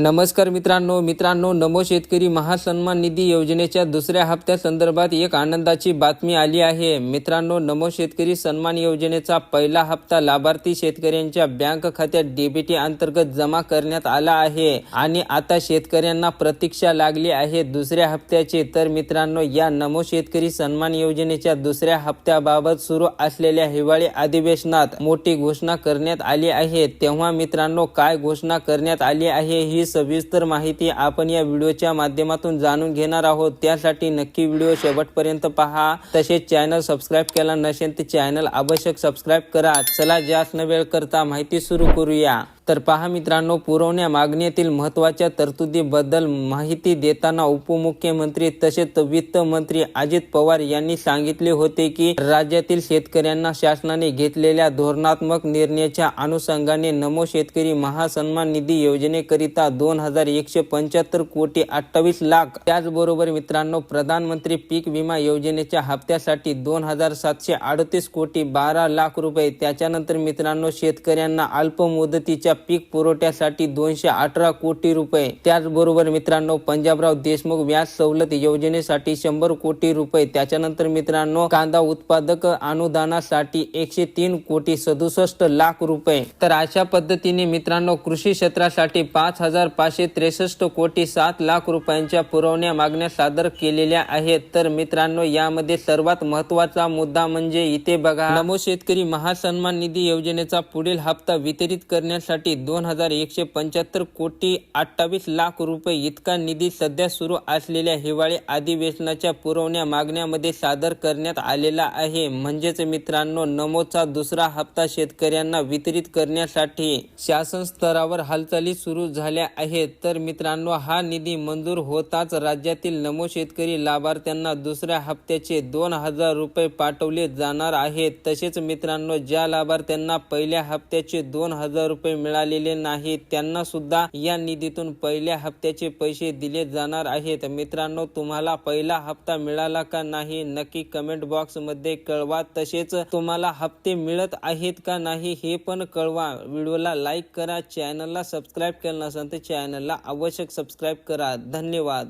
नमस्कार मित्रांनो मित्रांनो नमो शेतकरी महासन्मान निधी योजनेच्या दुसऱ्या हप्त्या संदर्भात एक आनंदाची बातमी आली आहे. मित्रांनो नमो शेतकरी सन्मान योजनेचा पहिला हप्ता लाभार्थी शेतकऱ्यांच्या बँक खात्यात डीबीटी अंतर्गत जमा करण्यात आला आहे आणि आता शेतकऱ्यांना प्रतीक्षा लागली आहे दुसऱ्या हप्त्याची. तर मित्रांनो या नमो शेतकरी सन्मान योजनेच्या दुसऱ्या हप्त्याबाबत सुरू असलेल्या हिवाळी अधिवेशनात मोठी घोषणा करण्यात आली आहे. तेव्हा मित्रांनो काय घोषणा करण्यात आली आहे ही सविस्तर माहिती आपण या व्हिडिओच्या माध्यमातून जाणून घेणार आहोत. त्यासाठी नक्की व्हिडिओ शेवटपर्यंत पहा. तसेच चॅनल सबस्क्राईब केला नसेल तर चॅनल आवश्यक सबस्क्राईब करा. चला जास्त न वेळ करता माहिती सुरू करूया. तर पहा मित्रांनो पुरवण्या मागणीतील महत्त्वाच्या तरतुदीबद्दल माहिती देताना उपमुख्यमंत्री तसेच वित्त मंत्री अजित पवार यांनी सांगितले होते की राज्यातील शेतकऱ्यांना शासनाने घेतलेल्या धोरणात्मक निर्णयाच्या अनुषंगाने नमो शेतकरी महासन्मान निधी योजनेकरिता दोन हजार एकशे पंच्याहत्तर कोटी अठ्ठावीस लाख. त्याचबरोबर मित्रांनो प्रधानमंत्री पीक विमा योजनेच्या हप्त्यासाठी दोन हजार सातशे अडतीस कोटी बारा लाख रुपये. त्याच्यानंतर मित्रांनो शेतकऱ्यांना अल्प मुदतीच्या पीक पुरवठ्यासाठी दोनशे अठरा कोटी रुपये. त्याचबरोबर मित्रांनो पंजाबराव देशमुख व्याज सवलत योजनेसाठी शंभर कोटी रुपये. त्याच्यानंतर मित्रांनो कांदा उत्पादक अनुदानासाठी एकशे तीन कोटी सदुसष्ट लाख रुपये. तर अशा पद्धतीने मित्रांनो कृषी क्षेत्रासाठी पाच हजार पाचशे त्रेसष्ट कोटी सात लाख रुपयांच्या पुरवण्या मागण्या सादर केलेल्या आहेत. तर मित्रांनो यामध्ये सर्वात महत्त्वाचा मुद्दा म्हणजे इथे बघा. नमो शेतकरी महासन्मान निधी योजनेचा पुढील हप्ता वितरित करण्यासाठी दोन हजार एकशे पंच्याहत्तर कोटी अठ्ठावीस लाख रुपये इतका निधी सध्या सुरू असलेल्या हिवाळी अधिवेशनाच्या पुरवण्या मागण्यामध्ये सादर करण्यात आलेला आहे. म्हणजेच मित्रांनो नमोचा दुसरा हप्ता शेतकऱ्यांना वितरित करण्यासाठी शासन स्तरावर हालचाली सुरू झाल्या आहेत तर मित्रांनो हा निधी मंजूर होताच राज्यातील नमो शेतकरी लाभार्थ्यांना दुसऱ्या हप्त्याचे दोन हजार रुपये पाठवले जाणार आहेत. तसेच मित्रांनो ज्या लाभार्थ्यांना पहिल्या हप्त्याचे दोन हजार रुपये मिळालेले नाहीत त्यांना सुद्धा या निधीतून पहिल्या हप्त्याचे पैसे दिले जाणार आहेत. मित्रांनो तुम्हाला पहिला हप्ता मिळाला का नाही नक्की कमेंट बॉक्समध्ये कळवा. तसेच तुम्हाला हप्ते मिळत आहेत का नाही हे पण कळवा. व्हिडिओला लाईक करा चॅनलला सबस्क्राईब केलं नसेल तर चॅनलला आवश्यक सबस्क्राईब करा. धन्यवाद.